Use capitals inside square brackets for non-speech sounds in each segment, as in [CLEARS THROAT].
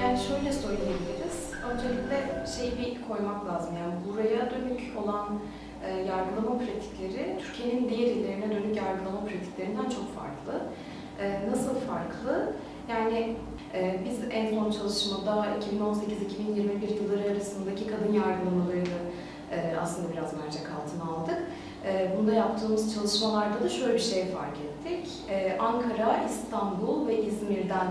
Yani şöyle söyleyebiliriz. Öncelikle şeyi bir koymak lazım. Yani buraya dönük olan e, yargılama pratikleri Türkiye'nin diğer illerine dönük yargılama pratiklerinden çok farklı. E, nasıl farklı? Yani e, biz en son çalışmada 2018-2021 yılları arasındaki kadın yargılamalarını e, aslında biraz mercek altına aldık. E, bunda yaptığımız çalışmalarda da şöyle bir şey fark ettik. E, Ankara, İstanbul ve İzmir'den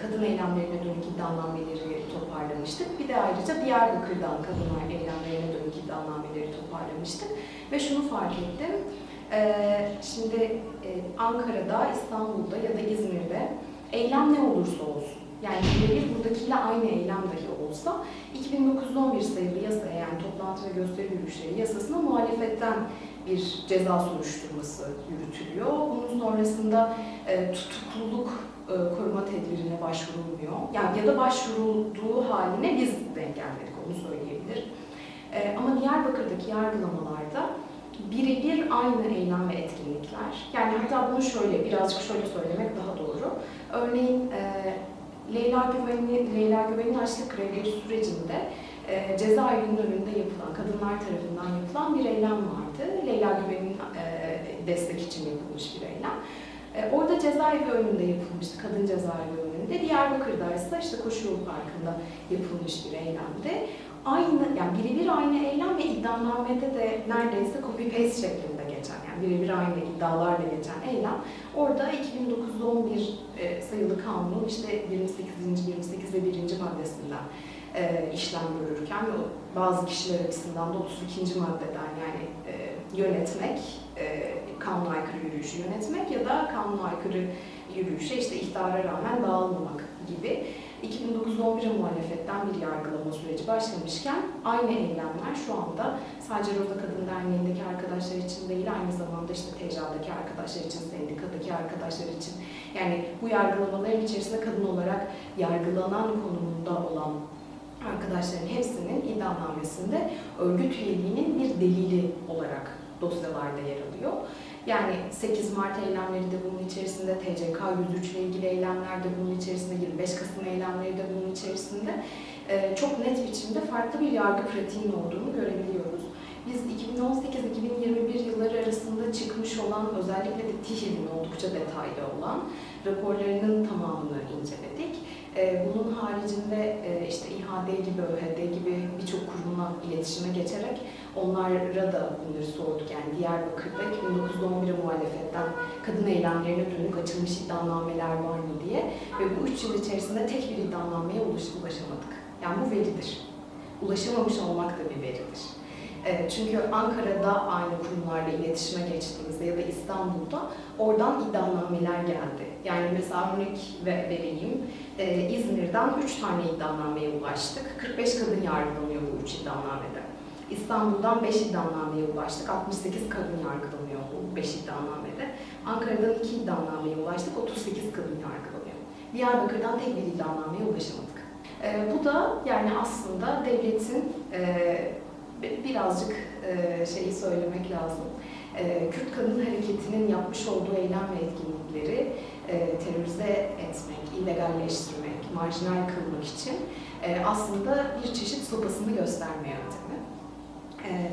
kadın eylemlerine dönük iddianameleri toparlamıştık. Bir de ayrıca Diyarbakır'dan kadın eylemlerine dönük iddianameleri toparlamıştık. Ve şunu fark ettim. E, şimdi e, Ankara'da, İstanbul'da ya da İzmir'de eylem ne olursa olsun, yani birebir buradakiyle aynı eylem dahi olsa 2911 sayılı yasaya yani toplantı ve gösteri yürüyüşleri yasasına muhalefetten bir ceza soruşturması yürütülüyor. Bunun sonrasında e, tutukluluk e, koruma tedbirine başvurulmuyor. Yani ya da başvurulduğu haline biz denk gelmedik onu söyleyebilirim. E, ama Diyarbakır'daki yargılamalarda birebir aynı eylem ve etkinlikler. Yani hatta bunu şöyle, birazcık şöyle söylemek daha doğru. Örneğin e, Leyla Güven'in Leyla Güven'in açlık grevleri sürecinde e, cezaevinin önünde yapılan, kadınlar tarafından yapılan bir eylem vardı. Leyla Güven'in e, destek için yapılmış bir eylem. E, orada cezaevi önünde yapılmıştı, kadın cezaevi önünde. Diyarbakır'da ise işte Koşuyol Parkı'nda yapılmış bir eylemdi. Aynı, yani birebir aynı eylem ve iddianamede de neredeyse copy paste şeklinde geçen, yani birebir aynı iddialarla geçen eylem. Orada 2911 e, sayılı kanunun işte 28. 28 ve 1. maddesinden e, işlem görürken ve bazı kişiler açısından da 32. maddeden yani e, yönetmek, e, kanuna aykırı yürüyüşü yönetmek ya da kanuna aykırı yürüyüşe işte ihtara rağmen dağılmamak gibi 2009-11'e muhalefetten bir yargılama süreci başlamışken aynı eylemler şu anda sadece Roza Kadın Derneği'ndeki arkadaşlar için değil aynı zamanda işte TECA'daki arkadaşlar için, sendikadaki arkadaşlar için yani bu yargılamaların içerisinde kadın olarak yargılanan konumunda olan arkadaşların hepsinin iddianamesinde örgüt üyeliğinin bir delili olarak dosyalarda yer alıyor. Yani 8 Mart eylemleri de bunun içerisinde, TCK 103 ile ilgili eylemler de bunun içerisinde, 25 Kasım eylemleri de bunun içerisinde Ee, çok net biçimde farklı bir yargı pratiğinin olduğunu görebiliyoruz. Biz 2018-2021 yılları arasında çıkmış olan özellikle de TİHİ'nin oldukça detaylı olan raporlarının tamamını inceledik. Ee, Bunun haricinde e, işte İHAD gibi, ÖHD gibi birçok kurumla iletişime geçerek onlara da bunları sorduk. Yani Diyarbakır'da 2009-11'e muhalefetten kadın eylemlerine dönük açılmış iddianameler var mı diye ve bu üç yıl içerisinde tek bir iddianameye ulaş- ulaşamadık. Yani bu veridir. Ulaşamamış olmak da bir veridir. E, Çünkü Ankara'da aynı kurumlarla iletişime geçtiğimizde ya da İstanbul'da oradan iddianameler geldi. Yani örnek ve- vereyim. Ee, İzmir'den 3 tane iddianameye ulaştık. 45 kadın yargılanıyor bu 3 iddianamede. İstanbul'dan 5 iddianameye ulaştık. 68 kadın yargılanıyor bu 5 iddianamede. Ankara'dan 2 iddianameye ulaştık. 38 kadın yargılanıyor. Diyarbakır'dan tek bir iddianameye ulaşamadık. Ee, bu da yani aslında devletin e, birazcık e, şeyi söylemek lazım. E, Kürt Kadın Hareketi'nin yapmış olduğu eylem ve etkinlikleri e, terörize etmek, illegalleştirmek, marjinal kılmak için e, aslında bir çeşit sopasını gösterme yöntemi.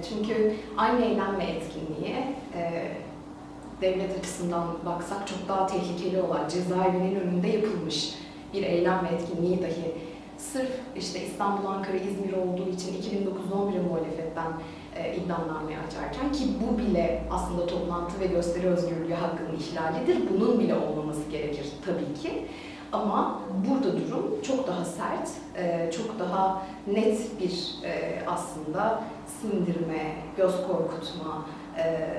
Çünkü aynı eylem ve etkinliğe e, devlet açısından baksak çok daha tehlikeli olan cezaevinin önünde yapılmış bir eylem ve etkinliği dahi sırf işte İstanbul, Ankara, İzmir olduğu için 2009-11'e muhalefetten e, iddianame açarken ki bu bile aslında toplantı ve gösteri özgürlüğü hakkının ihlalidir. Bunun bile olmaması gerekir tabii ki. Ama burada durum çok daha sert, e, çok daha net bir e, aslında sindirme, göz korkutma e,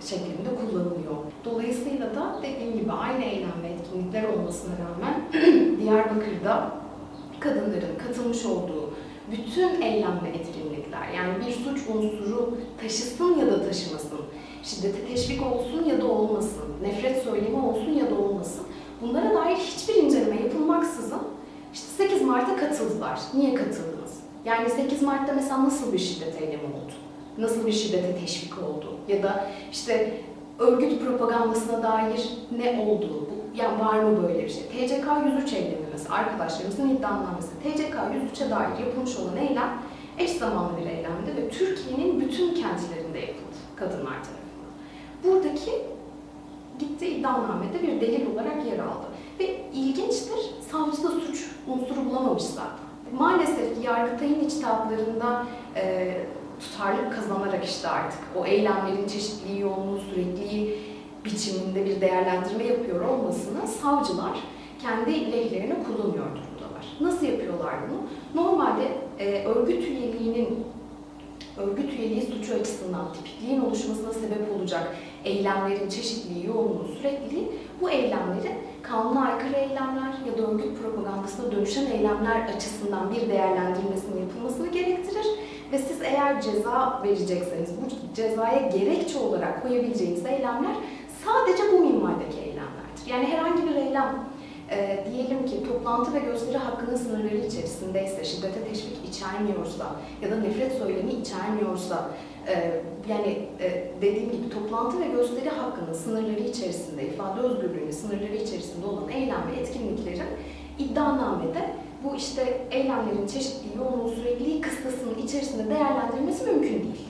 şeklinde kullanılıyor. Dolayısıyla da dediğim gibi aynı eylem ve etkinlikler olmasına rağmen [CLEARS THROAT] Diyarbakır'da kadınların katılmış olduğu bütün eylem ve etkinlikler yani bir suç unsuru taşısın ya da taşımasın, şiddete teşvik olsun ya da olmasın, nefret söylemi olsun ya da olmasın bunlara dair hiçbir inceleme yapılmaksızın işte 8 Mart'a katıldılar. Niye katıldınız? Yani 8 Mart'ta mesela nasıl bir şiddet eylemi oldu? Nasıl bir şiddete teşvik oldu? Ya da işte örgüt propagandasına dair ne oldu? Bu, yani var mı böyle bir şey? TCK 103 eylemi iddianamesi, arkadaşlarımızın iddianamesi, TCK 103'e dair yapılmış olan eylem eş zamanlı bir eylemdi ve Türkiye'nin bütün kentlerinde yapıldı kadınlar tarafından. Buradaki gitti iddianamede bir delil olarak yer aldı. Ve ilginçtir, savcıda suç unsuru bulamamış zaten. Maalesef ki Yargıtay'ın içtihatlarında e, tutarlılık kazanarak işte artık o eylemlerin çeşitliliği, yoğunluğu, sürekliliği biçiminde bir değerlendirme yapıyor olmasını savcılar kendi lehlerine kullanıyor durumdalar. Nasıl yapıyorlar bunu? Normalde e, örgüt üyeliğinin örgüt üyeliği suçu açısından tipikliğin oluşmasına sebep olacak eylemlerin çeşitliliği, yoğunluğu, sürekliliği bu eylemlerin kanuna aykırı eylemler ya da örgüt propagandasına dönüşen eylemler açısından bir değerlendirmesinin yapılmasını gerektirir ve siz eğer ceza verecekseniz bu cezaya gerekçe olarak koyabileceğiniz eylemler sadece bu minvaldeki eylemlerdir. Yani herhangi bir eylem e, diyelim ki toplantı ve gösteri hakkının sınırları içerisindeyse, şiddete teşvik içermiyorsa ya da nefret söylemi içermiyorsa, e, yani e, dediğim gibi toplantı ve gösteri hakkının sınırları içerisinde, ifade özgürlüğünün sınırları içerisinde olan eylem ve etkinliklerin iddianamede bu işte eylemlerin çeşitliliği, yoğunluğu, sürekliliği kıstasının içerisinde değerlendirilmesi mümkün değil.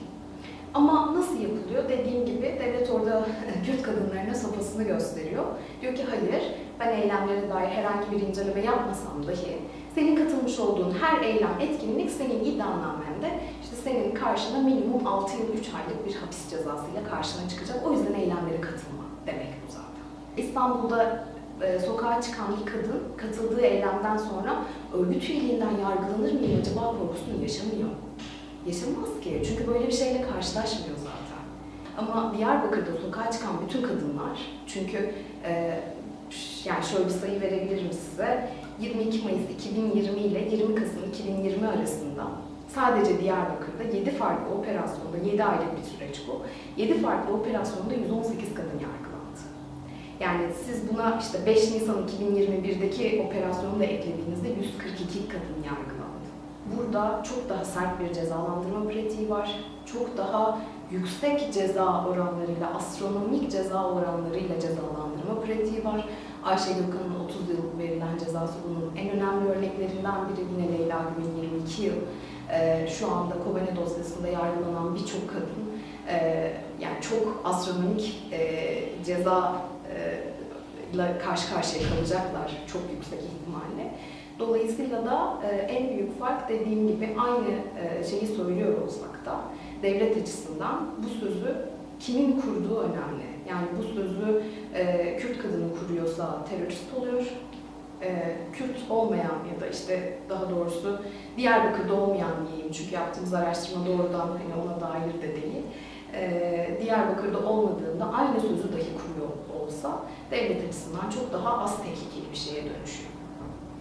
Ama nasıl yapılıyor? Dediğim gibi devlet orada [LAUGHS] Kürt kadınlarına sopasını gösteriyor. Diyor ki hayır, ben eylemlere dair herhangi bir inceleme yapmasam dahi senin katılmış olduğun her eylem, etkinlik senin iddianamende işte senin karşına minimum 6 yıl 3 aylık bir hapis cezasıyla karşına çıkacak. O yüzden eylemlere katılma demek bu zaten. İstanbul'da e, sokağa çıkan bir kadın katıldığı eylemden sonra örgüt üyeliğinden yargılanır mıyım acaba korkusunu yaşamıyor. Yaşamaz ki. Çünkü böyle bir şeyle karşılaşmıyor zaten. Ama Diyarbakır'da sokağa çıkan bütün kadınlar, çünkü e, yani şöyle bir sayı verebilirim size. 22 Mayıs 2020 ile 20 Kasım 2020 arasında sadece Diyarbakır'da 7 farklı operasyonda, 7 aylık bir süreç bu, 7 farklı operasyonda 118 kadın yargılandı. Yani siz buna işte 5 Nisan 2021'deki operasyonu da eklediğinizde 142 kadın yargılandı. Burada çok daha sert bir cezalandırma pratiği var. Çok daha yüksek ceza oranlarıyla, astronomik ceza oranlarıyla cezalandırma pratiği var. Ayşe Gökhan'ın 30 yıl verilen cezası bunun en önemli örneklerinden biri. Yine Leyla Gül'ün 22 yıl. Ee, şu anda Kobane dosyasında yargılanan birçok kadın e, yani çok astronomik e, ceza e, karşı karşıya kalacaklar çok yüksek ihtimalle. Dolayısıyla da en büyük fark dediğim gibi aynı e, şeyi söylüyor olsak da devlet açısından bu sözü kimin kurduğu önemli. Yani bu sözü e, Kürt kadını kuruyorsa terörist oluyor. E, Kürt olmayan ya da işte daha doğrusu Diyarbakır'da olmayan diyeyim çünkü yaptığımız araştırma doğrudan hani ona dair de değil. E, Diyarbakır'da olmadığında aynı sözü dahi kuruyor olsa devlet açısından çok daha az tehlikeli bir şeye dönüşüyor.